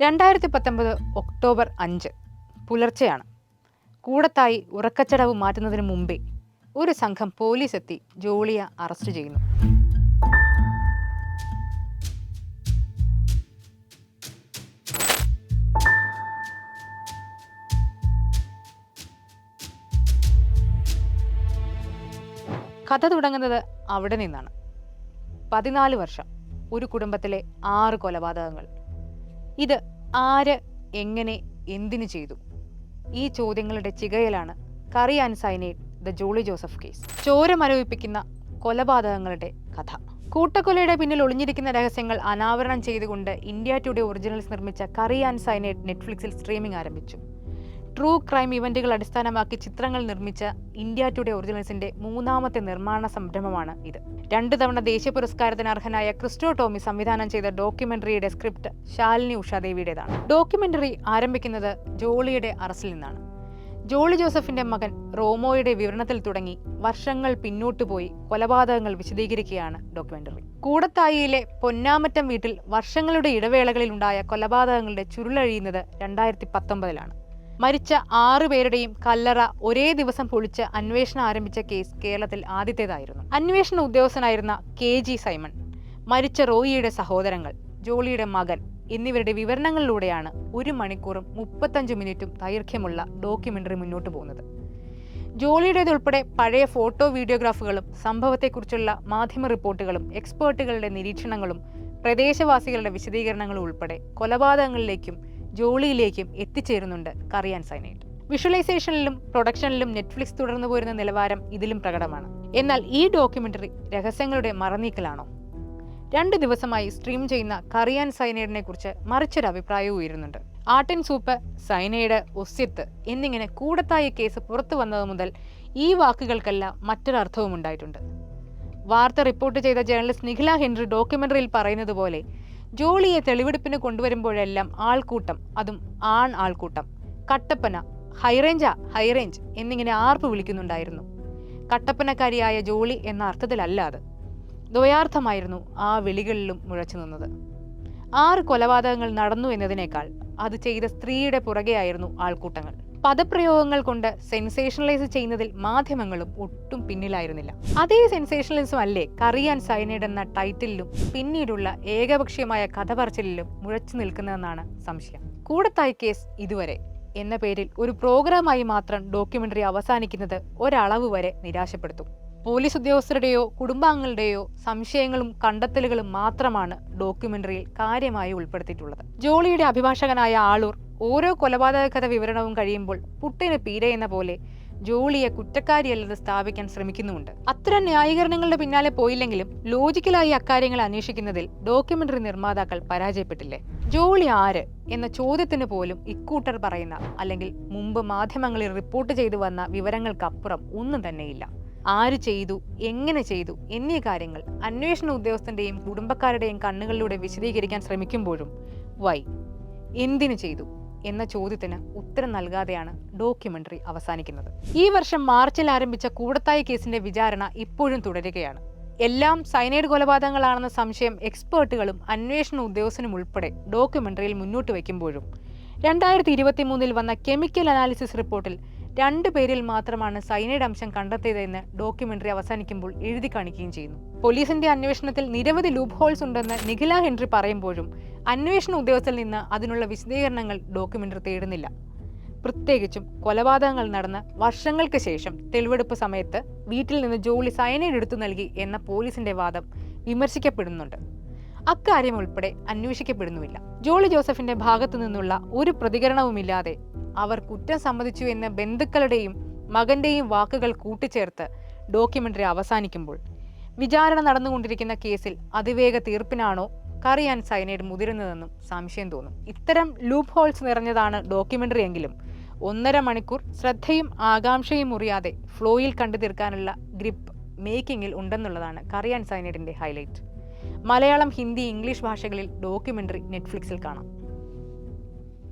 രണ്ടായിരത്തി പത്തൊമ്പത് ഒക്ടോബർ അഞ്ച് പുലർച്ചെയാണ്. കൂടത്തായി ഉറക്കച്ചടവ് മാറ്റുന്നതിന് മുമ്പേ ഒരു സംഘം പോലീസ് എത്തി ജോളിയ അറസ്റ്റ് ചെയ്യുന്നു. കഥ തുടങ്ങുന്നത് അവിടെ നിന്നാണ്. പതിനാല് വർഷം ഒരു കുടുംബത്തിലെ ആറ് കൊലപാതകങ്ങൾ. ഇത് ആര് എങ്ങനെ എന്തിനു ചെയ്തു? ഈ ചോദ്യങ്ങളുടെ ചികയിലാണ് curry and cyanide the Jolly Joseph case. ചോര മരവിപ്പിക്കുന്ന കൊലപാതകങ്ങളുടെ കഥ. കൂട്ടക്കൊലയുടെ പിന്നിൽ ഒളിഞ്ഞിരിക്കുന്ന രഹസ്യങ്ങൾ അനാവരണം ചെയ്തുകൊണ്ട് ഇന്ത്യ ടുഡേ ഒറിജിനൽസ് നിർമ്മിച്ച കറി ആൻഡ് സൈനേറ്റ് നെറ്റ്ഫ്ലിക്സിൽ സ്ട്രീമിംഗ് ആരംഭിച്ചു. ട്രൂ ക്രൈം ഇവന്റുകൾ അടിസ്ഥാനമാക്കി ചിത്രങ്ങൾ നിർമ്മിച്ച ഇന്ത്യ ടുഡേ ഒറിജിനൽസിന്റെ മൂന്നാമത്തെ നിർമ്മാണ സംരംഭമാണ് ഇത്. രണ്ടു തവണ ദേശീയ പുരസ്കാരത്തിന് അർഹനായ ക്രിസ്റ്റോ ടോമി സംവിധാനം ചെയ്ത ഡോക്യുമെന്ററിയുടെ സ്ക്രിപ്റ്റ് ശാലിനി ഉഷാദേവിയുടേതാണ്. ഡോക്യുമെന്ററി ആരംഭിക്കുന്നത് ജോളിയുടെ അറസ്റ്റിൽ നിന്നാണ്. ജോളി ജോസഫിന്റെ മകൻ റോമോയുടെ വിവരണത്തിൽ തുടങ്ങി വർഷങ്ങൾ പിന്നോട്ട് പോയി കൊലപാതകങ്ങൾ വിശദീകരിക്കുകയാണ് ഡോക്യുമെന്ററി. കൂടത്തായിയിലെ പൊന്നാമറ്റം വീട്ടിൽ വർഷങ്ങളുടെ ഇടവേളകളിൽ ഉണ്ടായ കൊലപാതകങ്ങളുടെ ചുരുളഴിയുന്നത് രണ്ടായിരത്തി പത്തൊമ്പതിലാണ്. മരിച്ച ആറു പേരുടെയും കല്ലറ ഒരേ ദിവസം പൊളിച്ച് അന്വേഷണം ആരംഭിച്ച കേസ് കേരളത്തിൽ ആദ്യത്തേതായിരുന്നു. അന്വേഷണ ഉദ്യോഗസ്ഥനായിരുന്ന കെ ജി സൈമൺ മരിച്ച റോയിയുടെ സഹോദരങ്ങൾ ജോളിയുടെ മകൻ എന്നിവരുടെ വിവരണങ്ങളിലൂടെയാണ് ഒരു മണിക്കൂറും മുപ്പത്തഞ്ച് മിനിറ്റും ദൈർഘ്യമുള്ള ഡോക്യുമെന്ററി മുന്നോട്ട് പോകുന്നത്. ജോളിയുടേതുൾപ്പെടെ പഴയ ഫോട്ടോ വീഡിയോഗ്രാഫുകളും സംഭവത്തെക്കുറിച്ചുള്ള മാധ്യമ റിപ്പോർട്ടുകളും എക്സ്പേർട്ടുകളുടെ നിരീക്ഷണങ്ങളും പ്രദേശവാസികളുടെ വിശദീകരണങ്ങളും ഉൾപ്പെടെ കൊലപാതകങ്ങളിലേക്കും ജോളിയിലേക്കും എത്തിച്ചേരുന്നുണ്ട് കറിയാൻ സൈനൈറ്റ് വിഷ്വലൈസേഷനിലും പ്രൊഡക്ഷനിലും നെറ്റ്ഫ്ലിക്സ് തുടർന്നു പോരുന്ന നിലവാരം ഇതിലും പ്രകടമാണ്. എന്നാൽ ഈ ഡോക്യുമെന്ററി രഹസ്യങ്ങളുടെ മറനീക്കലാണോ രണ്ട് ദിവസമായി സ്ട്രീം ചെയ്യുന്ന കറിയാൻ സൈനൈഡിനെ കുറിച്ച് മറിച്ചൊരു അഭിപ്രായവും ഉയരുന്നുണ്ട്. ആട്ടിൻ സൂപ്പ് സൈനൈഡ് ഒസ്യത്ത് എന്നിങ്ങനെ കൂടത്തായ കേസ് പുറത്തു വന്നത് മുതൽ ഈ വാക്കുകൾക്കെല്ലാം മറ്റൊരർത്ഥവും ഉണ്ടായിട്ടുണ്ട്. വാർത്ത റിപ്പോർട്ട് ചെയ്ത ജേർണലിസ്റ്റ് നിഖില ഹെൻറി ഡോക്യുമെന്ററിയിൽ പറയുന്നത് പോലെ ജോളിയെ തെളിവെടുപ്പിന് കൊണ്ടുവരുമ്പോഴെല്ലാം ആൾക്കൂട്ടം അതും ആൺ ആൾക്കൂട്ടം. കട്ടപ്പന ഹൈറേഞ്ചാ ഹൈറേഞ്ച് എന്നിങ്ങനെ ആർപ്പ് വിളിക്കുന്നുണ്ടായിരുന്നു. കട്ടപ്പനക്കാരിയായ ജോളി എന്ന അർത്ഥത്തിലല്ല അത്. ദ്വയാർത്ഥമായിരുന്നു ആ വിളികളിലും മുഴച്ചു നിന്നത്. ആറ് കൊലപാതകങ്ങൾ നടന്നു എന്നതിനേക്കാൾ അത് ചെയ്ത സ്ത്രീയുടെ പുറകെയായിരുന്നു ആൾക്കൂട്ടങ്ങൾ. പദപ്രയോഗങ്ങൾ കൊണ്ട് സെൻസേഷണലൈസ് ചെയ്യുന്നതിൽ മാധ്യമങ്ങളും ഒട്ടും പിന്നിലായിരുന്നില്ല. അതേ സെൻസേഷണലിസം അല്ലേ കറിയാൻ സൈനൈഡ് എന്ന ടൈറ്റിലും പിന്നീടുള്ള ഏകപക്ഷീയമായ കഥ പറച്ചിലും മുഴച്ചു നിൽക്കുന്നതെന്നാണ് സംശയം. കൂടത്തായി കേസ് ഇതുവരെ എന്ന പേരിൽ ഒരു പ്രോഗ്രാമായി മാത്രം ഡോക്യുമെന്ററി അവസാനിക്കുന്നത് ഒരളവ് വരെ നിരാശപ്പെടുത്തും. പോലീസ് ഉദ്യോഗസ്ഥരുടെയോ കുടുംബാംഗങ്ങളുടെയോ സംശയങ്ങളും കണ്ടെത്തലുകളും മാത്രമാണ് ഡോക്യുമെന്ററിയിൽ കാര്യമായി ഉൾപ്പെടുത്തിയിട്ടുള്ളത്. ജോളിയുടെ അഭിഭാഷകനായ ആളൂർ ഓരോ കൊലപാതക കഥ വിവരണവും കഴിയുമ്പോൾ പുട്ടിന് പീരയെന്ന പോലെ ജോളിയെ കുറ്റക്കാരിയല്ലെന്ന് സ്ഥാപിക്കാൻ ശ്രമിക്കുന്നുമുണ്ട്. അത്തരം ന്യായീകരണങ്ങളുടെ പിന്നാലെ പോയില്ലെങ്കിലും ലോജിക്കലായി അക്കാര്യങ്ങൾ അന്വേഷിക്കുന്നതിൽ ഡോക്യുമെന്ററി നിർമ്മാതാക്കൾ പരാജയപ്പെട്ടില്ലേ? ജോളി ആര് എന്ന ചോദ്യത്തിന് പോലും ഇക്കൂട്ടർ പറയുന്ന അല്ലെങ്കിൽ മുമ്പ് മാധ്യമങ്ങളിൽ റിപ്പോർട്ട് ചെയ്തു വന്ന വിവരങ്ങൾക്കപ്പുറം ഒന്നും തന്നെയില്ല. ആര് ചെയ്തു എങ്ങനെ ചെയ്തു എന്നീ കാര്യങ്ങൾ അന്വേഷണ ഉദ്യോഗസ്ഥന്റെയും കുടുംബക്കാരുടെയും കണ്ണുകളിലൂടെ വിശദീകരിക്കാൻ ശ്രമിക്കുമ്പോഴും വൈ എന്തിനു ചെയ്തു? എന്ന ചോദ്യത്തിന് ഉത്തരം നൽകാതെയാണ് ഡോക്യുമെന്ററി അവസാനിക്കുന്നത്. ഈ വർഷം മാർച്ചിൽ ആരംഭിച്ച കൂടത്തായി കേസിന്റെ വിചാരണ ഇപ്പോഴും തുടരുകയാണ്. എല്ലാം സൈനൈഡ് കൊലപാതകങ്ങളാണെന്ന സംശയം എക്സ്പേർട്ടുകളും അന്വേഷണ ഉദ്യോഗസ്ഥനും ഉൾപ്പെടെ ഡോക്യുമെന്ററിയിൽ മുന്നോട്ട് വയ്ക്കുമ്പോഴും. രണ്ടായിരത്തി ഇരുപത്തി മൂന്നിൽ വന്ന കെമിക്കൽ അനാലിസിസ് റിപ്പോർട്ടിൽ രണ്ടു പേരിൽ മാത്രമാണ് സൈനൈഡ് അംശം കണ്ടെത്തിയതെന്ന് ഡോക്യുമെന്ററി അവസാനിക്കുമ്പോൾ എഴുതി കാണിക്കുകയും ചെയ്യുന്നു. പോലീസിന്റെ അന്വേഷണത്തിൽ നിരവധി ലൂപ്പ് ഹോൾസ് ഉണ്ടെന്ന് നിഖില ഹെൻറി പറയുമ്പോഴും അന്വേഷണ ഉദ്യോഗസ്ഥരിൽ നിന്ന് അതിനുള്ള വിശദീകരണങ്ങൾ ഡോക്യുമെന്ററി തേടുന്നില്ല. പ്രത്യേകിച്ചും കൊലപാതകങ്ങൾ നടന്ന വർഷങ്ങൾക്ക് ശേഷം തെളിവെടുപ്പ് സമയത്ത് വീട്ടിൽ നിന്ന് ജോലി സൈനൈഡ് എടുത്തു നൽകി എന്ന പോലീസിന്റെ വാദം വിമർശിക്കപ്പെടുന്നുണ്ട്. അക്കാര്യം ഉൾപ്പെടെ അന്വേഷിക്കപ്പെടുന്നുമില്ല. ജോളി ജോസഫിന്റെ ഭാഗത്തു നിന്നുള്ള ഒരു പ്രതികരണവുമില്ലാതെ അവർ കുറ്റം സമ്മതിച്ചു എന്ന് ബന്ധുക്കളുടെയും മകന്റെയും വാക്കുകൾ കൂട്ടിച്ചേർത്ത് ഡോക്യുമെന്ററി അവസാനിക്കുമ്പോൾ. വിചാരണ നടന്നുകൊണ്ടിരിക്കുന്ന കേസിൽ അതിവേഗ തീർപ്പിനാണോ കറിയാൻ സൈനൈഡ് മുതിരുന്നതെന്നും സംശയം തോന്നും. ഇത്തരം ലൂപ്പ് ഹോൾസ് നിറഞ്ഞതാണ് ഡോക്യുമെന്ററി എങ്കിലും. ഒന്നര മണിക്കൂർ ശ്രദ്ധയും ആകാംക്ഷയും മുറിയാതെ ഫ്ലോയിൽ കണ്ടു തീർക്കാനുള്ള ഗ്രിപ്പ് മേക്കിങ്ങിൽ ഉണ്ടെന്നുള്ളതാണ് കറിയാൻ സൈനൈഡിന്റെ ഹൈലൈറ്റ് മലയാളം ഹിന്ദി ഇംഗ്ലീഷ് ഭാഷകളിൽ ഡോക്യുമെന്ററി നെറ്റ്ഫ്ലിക്സിൽ കാണാം.